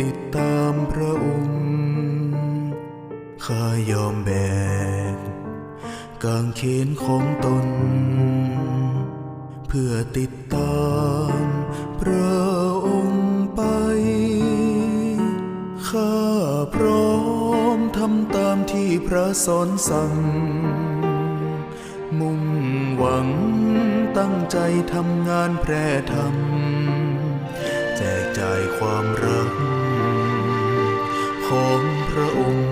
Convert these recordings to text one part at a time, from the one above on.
ติดตามพระองค์ข้ายอมแบกกางเขนของตน เพื่อติดตามพระองค์ไป ข้าพร้อมทำตามที่พระสอนสั่ง มุ่งหวังตั้งใจทำงานแพร่ธรรมแจกจ่ายความรัก ของพระองค์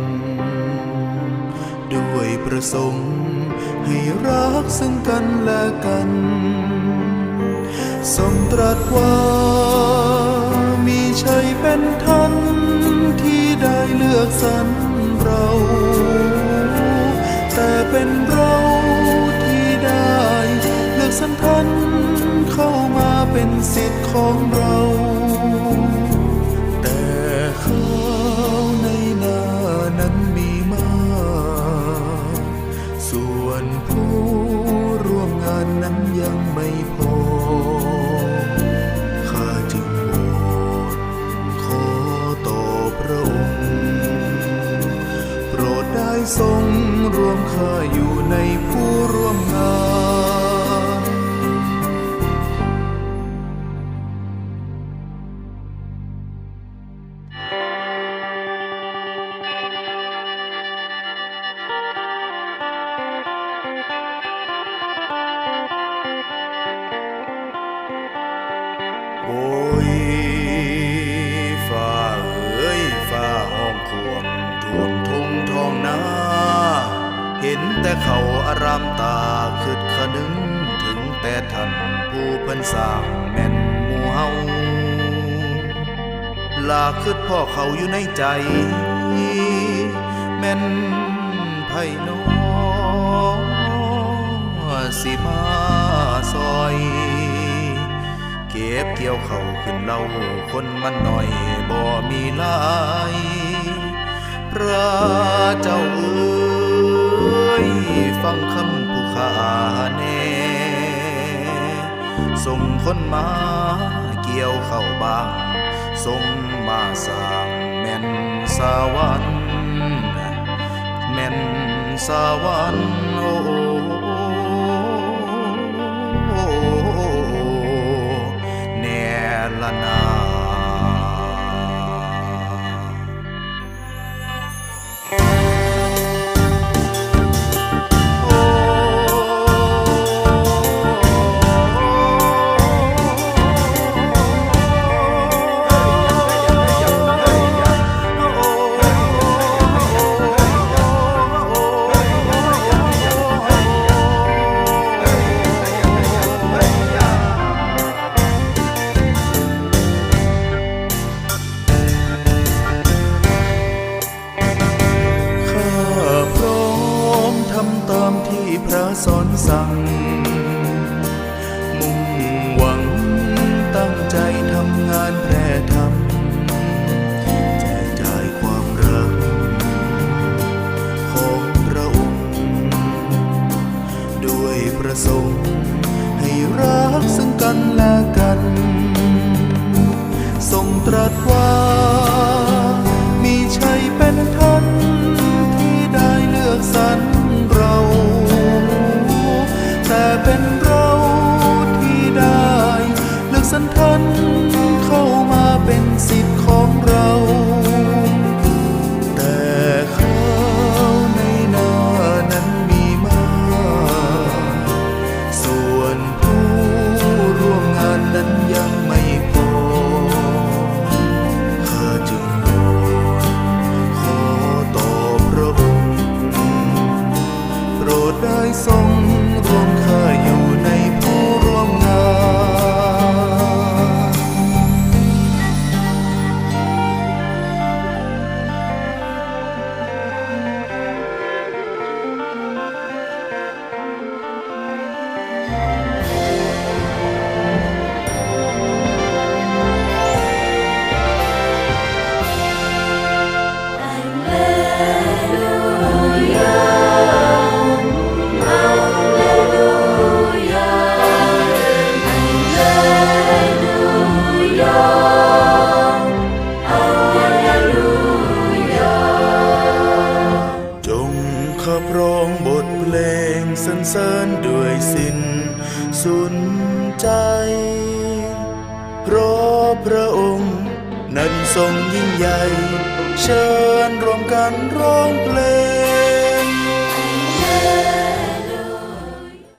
ด้วยประสงค์ให้รักซึ่งกันและกัน ทรงตรัสว่ามีชัยเป็นท่านที่ได้เลือกสรรเรา แต่เป็นเราที่ได้เลือกสรรท่านเข้ามาเป็นสิทธิ์ของเรา ทรงรวมข้าอยู่ในผู้ร่วมงานโอ้ย แต่เขาอารามตาคืดคะนึงถึงแต่ท่านผู้เพิ่นสร้างแม่นหมู่เฮาลาคืดพ่อเขาอยู่ในใจ แม่นไผ่นอสิมาซอย เก็บเกี่ยวเขาขึ้นเล่าคนมันหน่อยบ่มีลายพระเจ้า ฟังคำผู้ขาแน่ส่งคนมาเกี่ยวเข้าบ้างส่งมาสร้างแม่นสวรรค์แม่นสวรรค์โอ้แน่ละนา สอนสั่ง มุ่งหวังตั้งใจทำงานแพร่ธรรมแจกจ่ายความรัก ของพระองค์ ด้วยประสงค์ให้รักซึ่งกันและกัน ทรงตรัสว่า สันทันเข้ามาเป็นสิทธิ์ของเรา แต่เขาในนานั้นมีมากส่วนผู้ร่วมงานนั้นยังไม่พอเธอจึงวขอตอบพระองค์โปรดได้ทรง เสริญด้วยสิ้นสุนใจเพราะพระองค์นั้นทรงยิ่งใหญ่ เชิญรวมกันร้องเพลง